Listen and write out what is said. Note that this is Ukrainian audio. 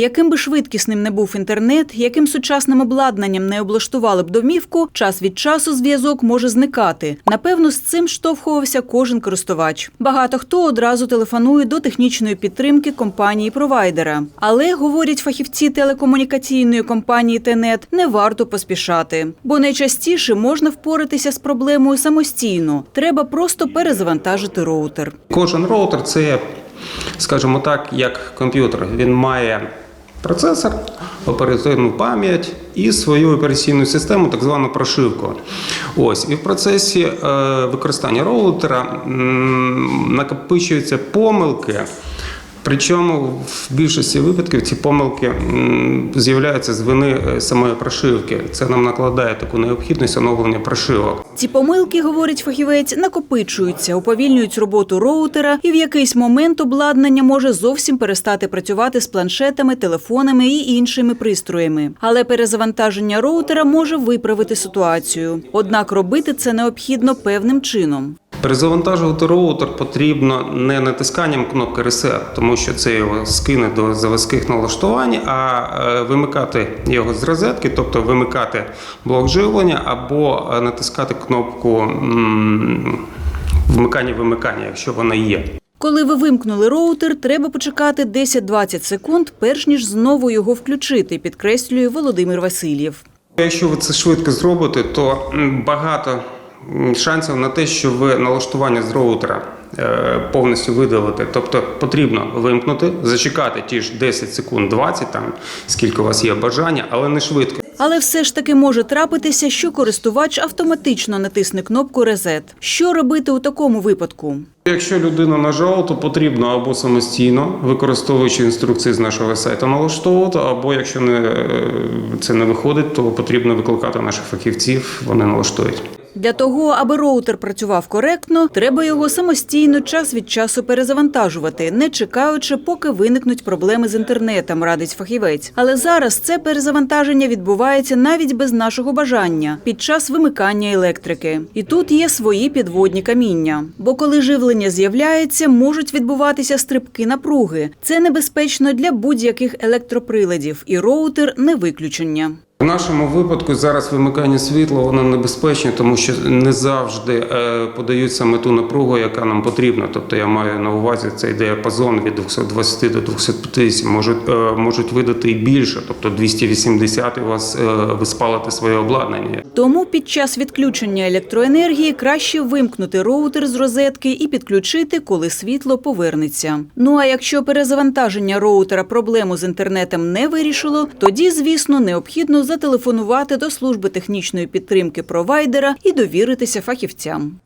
Яким би швидкісним не був інтернет, яким сучасним обладнанням не облаштували б домівку, час від часу зв'язок може зникати. Напевно, з цим штовхувався кожен користувач. Багато хто одразу телефонує до технічної підтримки компанії-провайдера. Але, говорять фахівці телекомунікаційної компанії Тенет, не варто поспішати, бо найчастіше можна впоратися з проблемою самостійно. Треба просто перезавантажити роутер. Кожен роутер це, скажімо так, як комп'ютер. Він має процесор, оперативну пам'ять і свою операційну систему, так звану прошивку. Ось і в процесі е, використання роутера накопичуються помилки. Причому в більшості випадків ці помилки з'являються з вини е, самої прошивки. Це нам накладає таку необхідність оновлення прошивок. Ці помилки, говорить фахівець, накопичуються, уповільнюють роботу роутера, і в якийсь момент обладнання може зовсім перестати працювати з планшетами, телефонами і іншими пристроями. Але перезавантаження роутера може виправити ситуацію. Однак робити це необхідно певним чином. Перезавантажувати роутер потрібно не натисканням кнопки Reset, тому що це його скине до заводських налаштувань, а е, вимикати його з розетки, тобто вимикати блок живлення або е, натискати кнопку вмикання-вимикання, якщо вона є. Коли ви вимкнули роутер, треба почекати 10-20 секунд, перш ніж знову його включити, підкреслює Володимир Васильєв. Якщо ви це швидко зробите, то багато шансів на те, що ви налаштування з роутера е, повністю видалите. Тобто потрібно вимкнути, зачекати ті ж 10 секунд, 20, там скільки у вас є бажання, але не швидко. Але все ж таки може трапитися, що користувач автоматично натисне кнопку «Резет». Що робити у такому випадку? Якщо людина нажала, то потрібно або самостійно, використовуючи інструкції з нашого сайту, налаштовувати, або якщо не, е, це не виходить, то потрібно викликати наших фахівців, вони налаштують. Для того, аби роутер працював коректно, треба його самостійно час від часу перезавантажувати, не чекаючи, поки виникнуть проблеми з інтернетом, радить фахівець. Але зараз це перезавантаження відбувається навіть без нашого бажання під час вимикання електрики. І тут є свої підводні каміння. Бо коли живлення з'являється, можуть відбуватися стрибки напруги. Це небезпечно для будь-яких електроприладів, і роутер не виключення. В нашому випадку зараз вимикання світла воно небезпечне, тому що не завжди е, подають саме ту напругу, яка нам потрібна. Тобто я маю на увазі цей діапазон від 220 до 250, можуть, е, можуть видати і більше, тобто 280 у вас е, ви спалите своє обладнання. Тому під час відключення електроенергії краще вимкнути роутер з розетки і підключити, коли світло повернеться. Ну а якщо перезавантаження роутера проблему з інтернетом не вирішило, тоді, звісно, необхідно зателефонувати до служби технічної підтримки провайдера і довіритися фахівцям.